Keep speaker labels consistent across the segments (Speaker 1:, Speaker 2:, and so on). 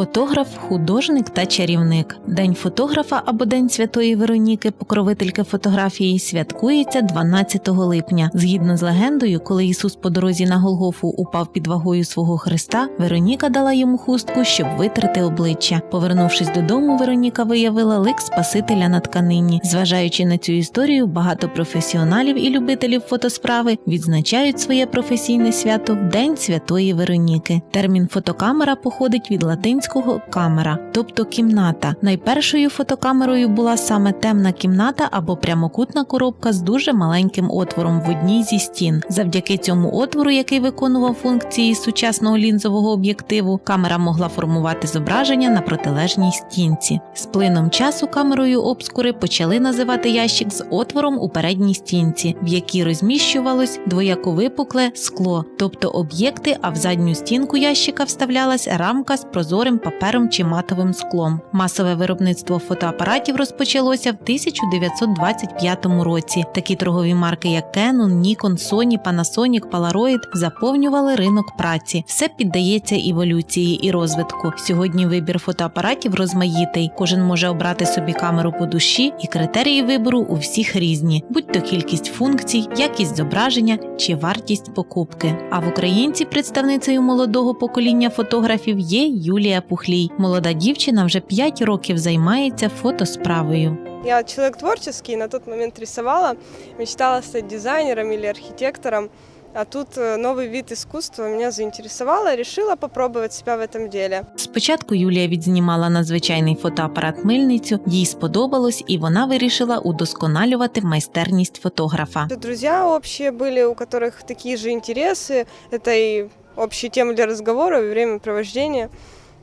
Speaker 1: Фотограф, художник та чарівник. День фотографа або День Святої Вероніки, покровительки фотографії, святкується 12 липня. Згідно з легендою, коли Ісус по дорозі на Голгофу упав під вагою свого Христа, Вероніка дала йому хустку, щоб витерти обличчя. Повернувшись додому, Вероніка виявила лик Спасителя на тканині. Зважаючи на цю історію, багато професіоналів і любителів фотосправи відзначають своє професійне свято в День Святої Вероніки. Термін фотокамера походить від латинського камера, тобто кімната. Найпершою фотокамерою була саме темна кімната або прямокутна коробка з дуже маленьким отвором в одній зі стін. Завдяки цьому отвору, який виконував функції сучасного лінзового об'єктиву, камера могла формувати зображення на протилежній стінці. З плином часу камерою обскури почали називати ящик з отвором у передній стінці, в якій розміщувалось двояко випукле скло, тобто об'єкти, а в задню стінку ящика вставлялась рамка з прозорим папером чи матовим склом. Масове виробництво фотоапаратів розпочалося в 1925 році. Такі торгові марки, як Canon, Nikon, Sony, Panasonic, Polaroid заповнювали ринок праці. Все піддається еволюції і розвитку. Сьогодні вибір фотоапаратів розмаїтий. Кожен може обрати собі камеру по душі, і критерії вибору у всіх різні, будь то кількість функцій, якість зображення чи вартість покупки. А в українці представницею молодого покоління фотографів є Юлія Пухлій. Молода дівчина вже 5 років займається фотосправою.
Speaker 2: Я человек творческий, на тот момент рисовала, мечтала стать дизайнером или архитектором. А тут э, новый вид искусства меня заинтересовало, решила попробовать себя в этом деле.
Speaker 1: Спочатку Юлія відзнімала надзвичайний фотоапарат мильницю, їй сподобалось, і вона вирішила удосконалювати майстерність фотографа.
Speaker 2: Друзья общие были, у которых такие же интересы. Это и общие темы для разговора, и времяпровождения.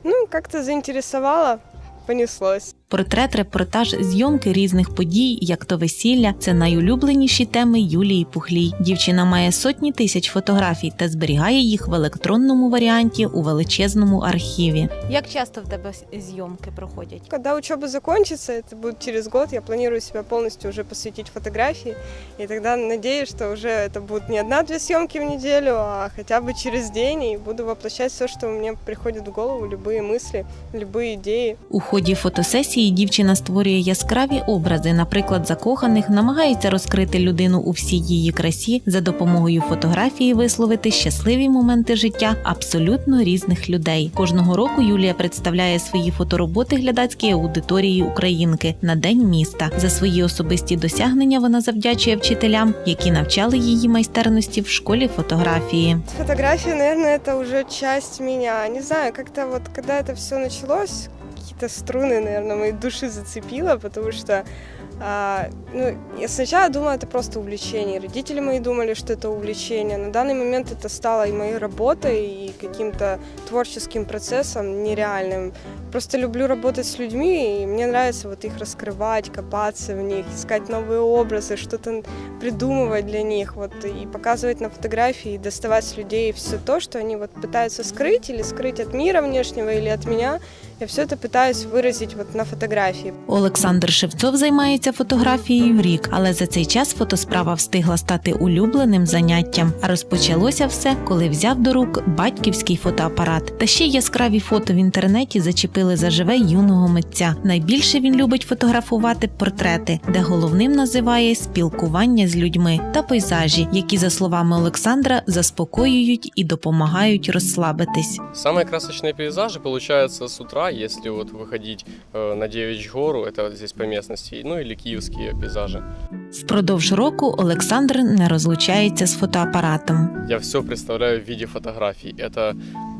Speaker 2: Ну, как-то заинтересовало, понеслось
Speaker 1: Портрет, репортаж, зйомки різних подій, як то весілля, це найулюбленіші теми Юлії Пухлій. Дівчина має сотні тисяч фотографій та зберігає їх в електронному варіанті у величезному архіві. Як часто в тебе зйомки проходять?
Speaker 2: Когда учеба закончится, это будет через год, я планирую себя полностью уже посвятить фотографии. И тогда надеюсь, что уже это будут не одна-две съемки в неделю, а хотя бы через день. И буду воплощать все, что мне приходит в голову, любые мысли, любые идеи.
Speaker 1: У ході фотосесії дівчина створює яскраві образи, наприклад, закоханих, намагається розкрити людину у всій її красі, за допомогою фотографії висловити щасливі моменти життя абсолютно різних людей. Кожного року Юлія представляє свої фотороботи глядацькій аудиторії Українки на День міста. За свої особисті досягнення вона завдячує вчителям, які навчали її майстерності в школі фотографії.
Speaker 2: Фотография, наверное, это уже часть меня. Не знаю, как-то вот когда это все началось, какие-то струны, наверное, моей души зацепило, потому что а, ну, я сначала думала, это просто увлечение. Родители мои думали, что это увлечение. На данный момент это стало и моей работой, и каким-то творческим процессом нереальным. Просто люблю работать с людьми, и мне нравится вот их раскрывать, копаться в них, искать новые образы, что-то придумывать для них, вот, и показывать на фотографии, и доставать с людей все то, что они вот пытаются скрыть или скрыть от мира внешнего или от меня. Я все это пытаюсь выразить вот на фотографии.
Speaker 1: Олександр Шевцов займається фотографією рік, але за цей час фотосправа встигла стати улюбленим заняттям. А розпочалося все, коли взяв до рук батьківський фотоапарат. Та ще й яскраві фото в інтернеті зачепили заживе юного митця. Найбільше він любить фотографувати портрети, де головним називає спілкування з людьми та пейзажі, які, за словами Олександра, заспокоюють і допомагають розслабитись.
Speaker 3: Самые красочные пейзажи получаются с утра, если вот выходить э, на Девичь гору, это вот здесь по местности, ну или киевские пейзажи.
Speaker 1: Впродовж року Олександр не розлучається з фотоапаратом.
Speaker 3: Я все представляю в виде фотографий. Это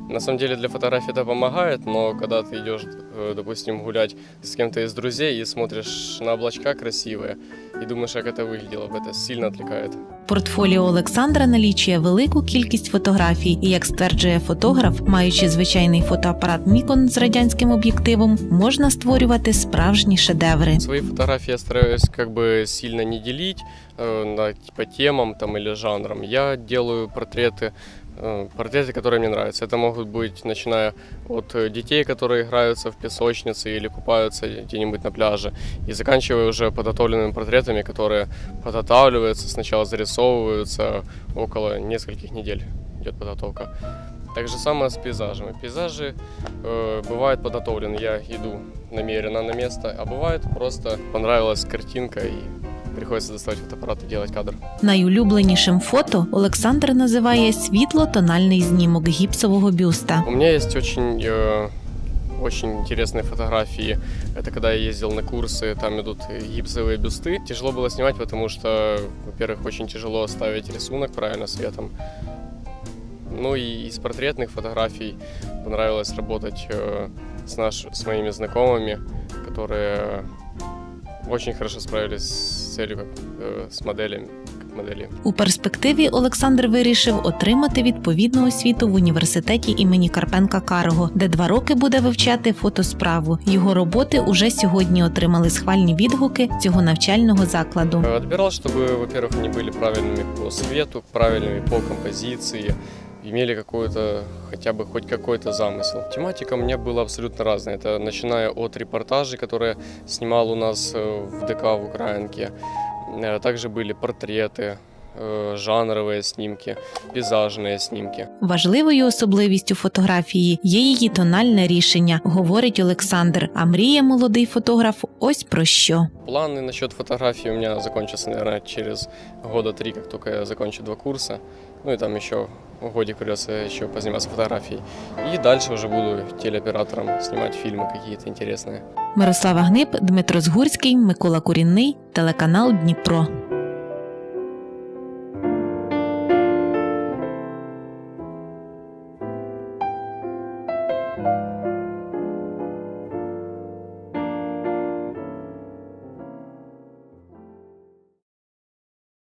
Speaker 3: на самом деле для фотографии это помогает, но когда ты идешь, э, допустим, гулять с кем-то из друзей и смотришь на облачка красивые и думаешь, как это выглядело бы, это сильно отвлекает.
Speaker 1: Портфоліо Олександра налічує велику кількість фотографій, і як стверджує фотограф, маючи звичайний фотоапарат Nikon з радянським об'єктивом, можна створювати справжні шедеври.
Speaker 3: Свои фотографии я стараюсь как бы сильно не делить э, на по темам там или жанрам. Я делаю портреты, э, портреты, которые мне нравятся. Это могут быть, начиная от э, детей, которые играются в песочнице или купаются где-нибудь на пляже, и заканчивая уже подготовленными портретами, которые подготавливаются, сначала зарисовываются, около нескольких недель идет подготовка. Так же самое с пейзажами. Пейзажи э, бывают подготовлены, я иду намеренно на место, а бывает просто понравилась картинка и приходится доставать фотоаппарат и делать кадр.
Speaker 1: Найулюбленішим фото Олександр називає світло-тональний знімок гіпсового бюста.
Speaker 3: У меня есть очень, э, очень интересные фотографии. Это когда я ездил на курсы, там идут гипсовые бюсты. Тяжело было снимать, потому что, во-первых, очень тяжело ставить рисунок правильно светом. Ну и из портретных фотографий понравилось работать э, с, наш, с моими знакомыми, которые очень хорошо справились с целью, как, э, с моделями, как модели.
Speaker 1: У перспективі Олександр вирішив отримати відповідну освіту в університеті імені Карпенка Карого, де два роки буде вивчати фотосправу. Його роботи уже сьогодні отримали схвальні відгуки цього навчального закладу.
Speaker 3: Э, Отбирал, чтобы, во-первых, они были правильными по свету, правильными по композиции, имели какую-то, хотя бы хоть какой-то замысел. Тематика у меня была абсолютно разная. Это начиная от репортажей, которые снимал у нас э, в ДК в Украинке. Э, Также были портреты, э, жанровые снимки, пейзажные снимки.
Speaker 1: Важливою особливістю фотографії є її тональне рішення, говорить Олександр. А мріє молодий фотограф ось про що.
Speaker 3: Планы насчет фотографии у меня закончатся, наверное, через года три, как только я закончу два курса. Ну и там еще годик придется еще позаниматься фотографией. И дальше уже буду телеоператором снимать фильмы какие-то интересные.
Speaker 1: Мирослава Гнип, Дмитро Згурський, Микола Курінний, телеканал Дніпро.